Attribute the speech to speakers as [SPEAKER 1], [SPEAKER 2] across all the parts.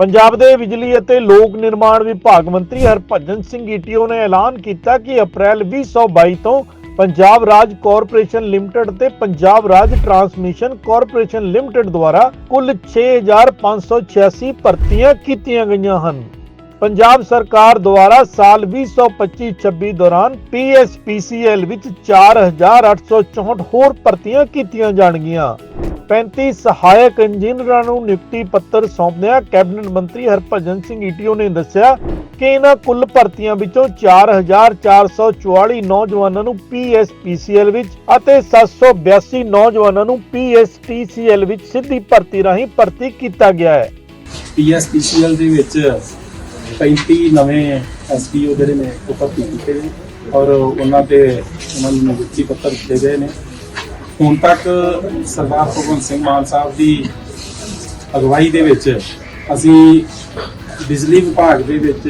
[SPEAKER 1] ਪੰਜਾਬ ਦੇ ਬਿਜਲੀ ਅਤੇ ਲੋਕ ਨਿਰਮਾਣ ਵਿਭਾਗ ਮੰਤਰੀ ਹਰਭਜਨ ਸਿੰਘ ਈਟੀਓ ਨੇ ਐਲਾਨ ਕੀਤਾ ਕਿ ਅਪ੍ਰੈਲ 2022 ਤੋਂ ਪੰਜਾਬ ਰਾਜ ਕਾਰਪੋਰੇਸ਼ਨ ਲਿਮਟਿਡ ਤੇ Punjab Raj transmission corporation limited ਦੁਆਰਾ ਕੁੱਲ 6586 ਭਰਤੀਆਂ ਕੀਤੀਆਂ ਗਈਆਂ ਹਨ। ਪੰਜਾਬ ਸਰਕਾਰ ਦੁਆਰਾ ਸਾਲ 2025-26 ਦੌਰਾਨ PSPCL ਵਿੱਚ 4864 ਹੋਰ ਭਰਤੀਆਂ ਕੀਤੀਆਂ ਜਾਣਗੀਆਂ। 35 ਸਹਾਇਕ ਇੰਜੀਨੀਅਰਾਂ ਨੂੰ ਨਿਯੁਕਤੀ ਪੱਤਰ ਸੌਂਪਦਿਆਂ ਕੈਬਨਿਟ ਮੰਤਰੀ ਹਰਭਜਨ ਸਿੰਘ ਈਟੀਓ ਨੇ ਦੱਸਿਆ ਕਿ ਇਹਨਾਂ ਕੁੱਲ ਭਰਤੀਆਂ ਵਿੱਚੋਂ 4444 ਨੌਜਵਾਨਾਂ ਨੂੰ PSPCL ਵਿੱਚ ਅਤੇ 782 ਨੌਜਵਾਨਾਂ ਨੂੰ PSTCL ਵਿੱਚ ਸਿੱਧੀ ਭਰਤੀ ਰਾਹੀਂ ਭਰਤੀ ਕੀਤਾ ਗਿਆ ਹੈ।
[SPEAKER 2] ਪੀਐਸਪੀਸੀਐਲ ਦੇ ਵਿੱਚ 35 ਨਵੇਂ ਐਸਪੀਓ ਜਿਹੜੇ ਨੇ ਉਹ ਭਰਤੀ ਕੀਤੇ ਨੇ ਔਰ ਉਹਨਾਂ ਤੇ ਉਹਨਾਂ ਨੂੰ ਨਿਯੁਕਤੀ ਪੱਤਰ ਦਿੱਤੇ ਗਏ ਨੇ। ਹੁਣ ਤੱਕ ਸਰਦਾਰ ਭਗਵੰਤ ਸਿੰਘ ਮਾਨ ਸਾਹਿਬ ਦੀ ਅਗਵਾਈ ਦੇ ਵਿੱਚ ਅਸੀਂ ਬਿਜਲੀ ਵਿਭਾਗ ਦੇ ਵਿੱਚ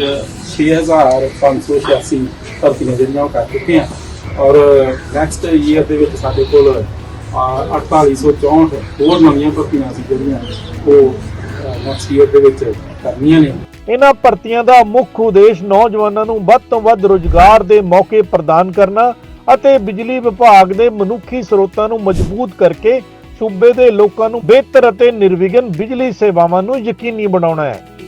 [SPEAKER 2] 6586 ਭਰਤੀਆਂ ਜਿਹੜੀਆਂ ਉਹ ਕਰ ਚੁੱਕੇ ਹਾਂ। ਔਰ ਨੈਕਸਟ ਈਅਰ ਦੇ ਵਿੱਚ ਸਾਡੇ ਕੋਲ ਅਹ, 4864 ਹੋਰ ਨਵੀਆਂ ਭਰਤੀਆਂ ਸੀ ਜਿਹੜੀਆਂ ਉਹ ਨੈਕਸਟ ਈਅਰ ਦੇ ਵਿੱਚ ਕਰਨੀਆਂ ਨੇ।
[SPEAKER 1] ਇਹਨਾਂ ਭਰਤੀਆਂ ਦਾ ਮੁੱਖ ਉਦੇਸ਼ ਨੌਜਵਾਨਾਂ ਨੂੰ ਵੱਧ ਤੋਂ ਵੱਧ ਰੁਜ਼ਗਾਰ ਦੇ ਮੌਕੇ ਪ੍ਰਦਾਨ ਕਰਨਾ ਅਤੇ ਬਿਜਲੀ ਵਿਭਾਗ ਦੇ ਮਨੁੱਖੀ ਸਰੋਤਾਂ ਨੂੰ ਮਜ਼ਬੂਤ ਕਰਕੇ ਸੂਬੇ ਦੇ ਲੋਕਾਂ ਨੂੰ ਬਿਹਤਰ ਅਤੇ ਨਿਰਵਿਘਨ ਬਿਜਲੀ ਸੇਵਾਵਾਂ ਨੂੰ ਯਕੀਨੀ ਬਣਾਉਣਾ ਹੈ।